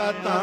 ਕਤਾ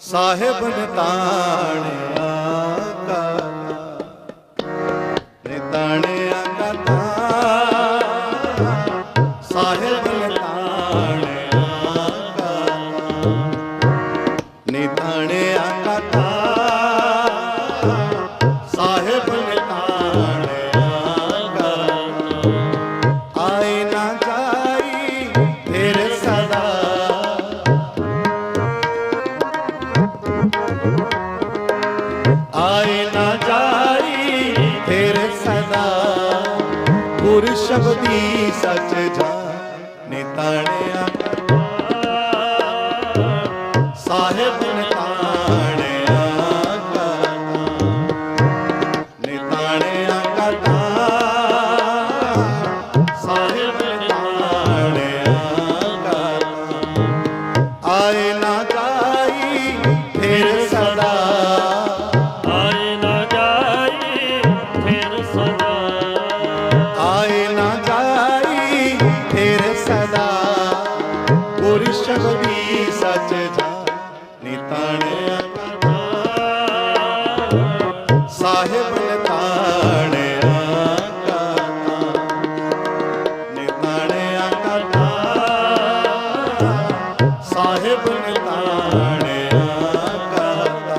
ਸਾਹਿਬ ਨਤਾਣਿਆ ਕਾ ਨਿਤਾਣਿਆ ਸਾਹਿਬ ਨਤਾਣਿਆ ਕਾ ਨਿਤਾਣਿਆ ਗੁਰ ਸ਼ਬਦੀ ਸੱਚ ਜਾਣੇ ਤਾਣਿਆ ਸਾਹਿਬ ਨਿਤਾਣਿਆ ਸਾਹਿਬ ਨਿਤਾਣਿਆ ਕਾਤਾ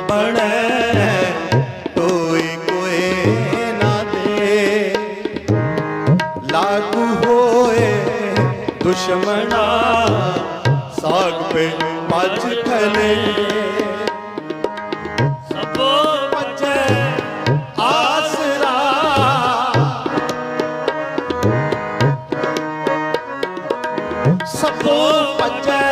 ਭਗਤ ਕੋਈ ਕੋਏ ਨਾ ਦੇ। ਲਾਗੂ ਹੋਏ ਦੁਸ਼ਮਣਾ ਸਾਗ ਸਭੋ ਬਚੈ ਆਸਰਾ। ਸਭੋ ਬਚੈ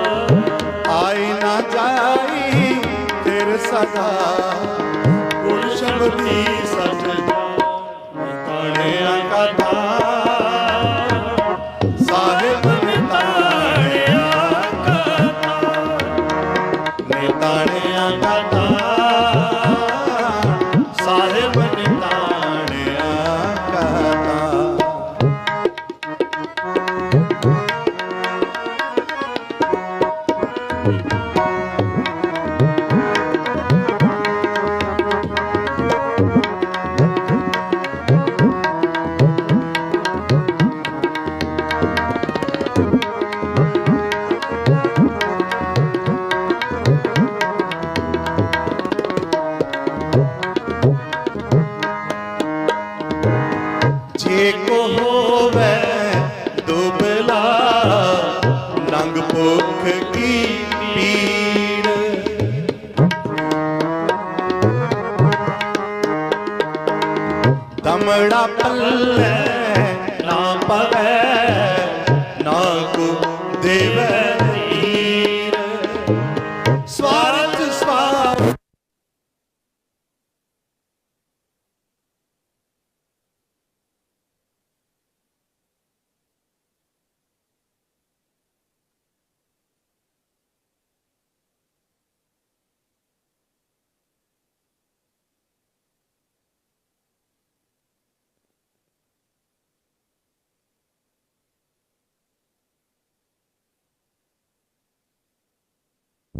Thank you.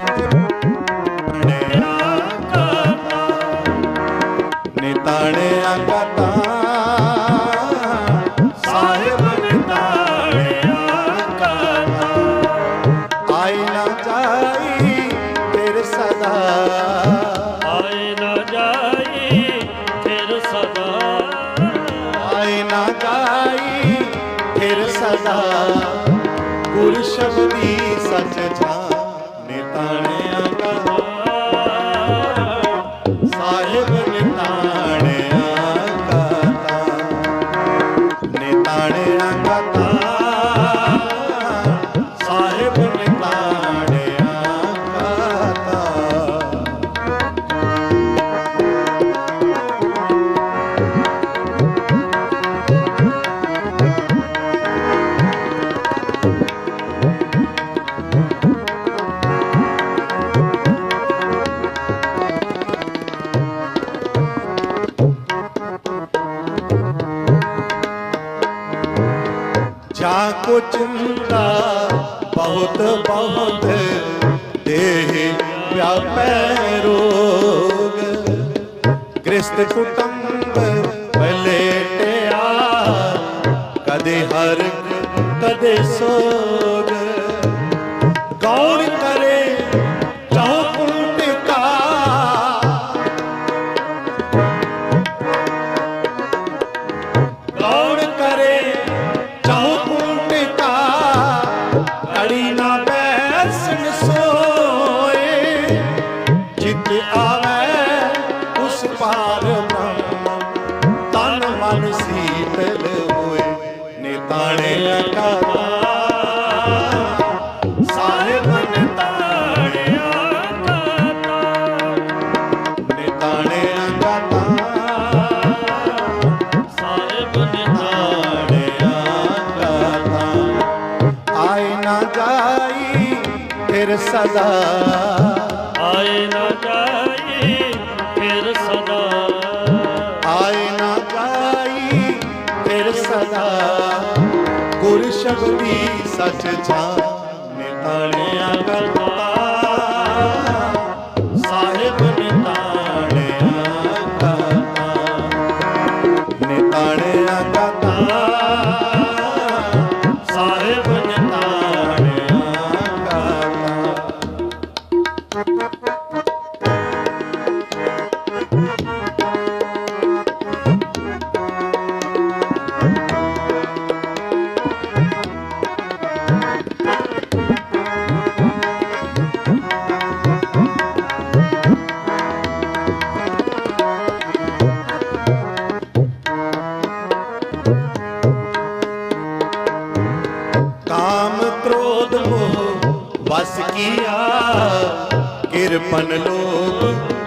Música ਬਹੁਤ ਬਹੁਤ ਦੇਹ ਵਿਆਪੈ ਰੋਗ। ਗ੍ਰਸਤ ਕੁਟੰਬ ਬਲੇਟਿਆ ਕਦੇ ਹਰ ਕਦੇ ਸੋਗ। ਸਦਾ। ਆਏ ਨਾ ਜਾਈ ਗੁਰ ਸ਼ਬਦੀ ਸਚ ਜਾਣ ਨਿਤਾਣਿਆ ਕਰਤਾ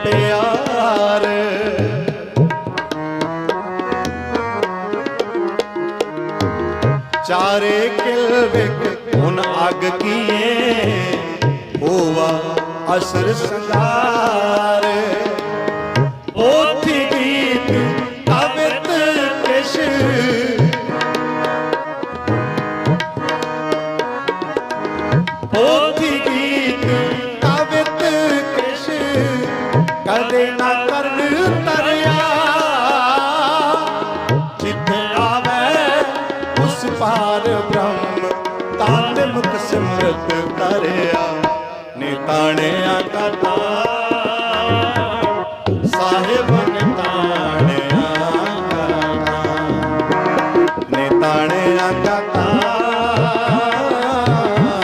ਪਿਆਰ। ਚਾਰੇ ਕਿਲ ਵਿਕ ਹੁਣ ਅੱਗ ਕੀਏ? ਹੋਵਾ ਅਸਰ ਸੰਗਾਰ ਪੋਥੀ ਗੀਤ ਕਵਿਤ ਕਿਛ ਸਿਮਰਤ ਕਰਿਆ ਨਿਤਾਣਿਆ ਕਥਾ ਸਾਹਿਬ ਨਿਤਾਣਿਆ ਕਥਾ ਨਿਤਾਣਿਆ ਕਥਾ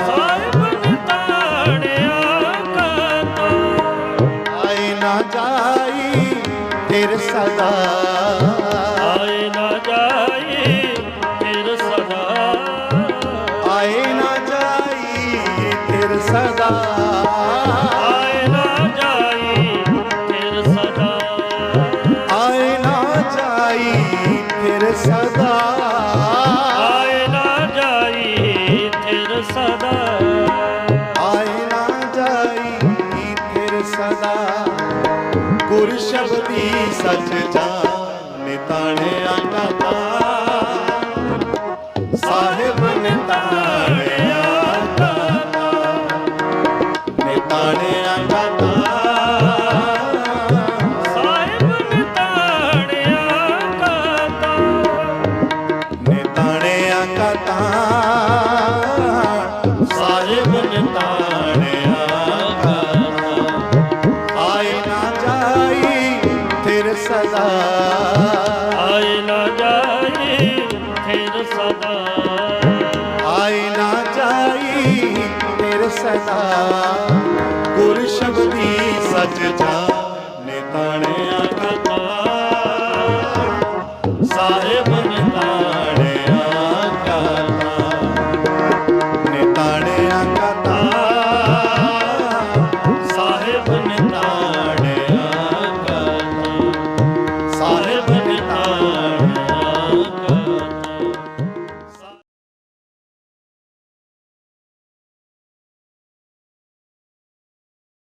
ਸਾਹਿਬ ਨਿਤਾਣਿਆ ਕਾ ਆਈ ਨਾ ਜਾਈ ਫਿਰ ਸਦਾ। ਗੁਰ ਸ਼ਬਦੀ ਸਚ ਜਾਣ ਨਿਤਾਣਿਆ ਕਾ ਸਾਹਿਬ ਨਿਤਾਣਿਆ ਕਾ ਨਿਤਾਣਿਆ ਕਾ ਸਾਹਿਬ ਨਿਤਾਣਿਆ ਆਏ ਫਿਰ ਸਦਾ। ਆਏ ਨਾ ਜਾਈ ਫਿਰ ਸਦਾ। ਗੁਰ ਸ਼ਬਦੀ ਸੱਚ ਜਾ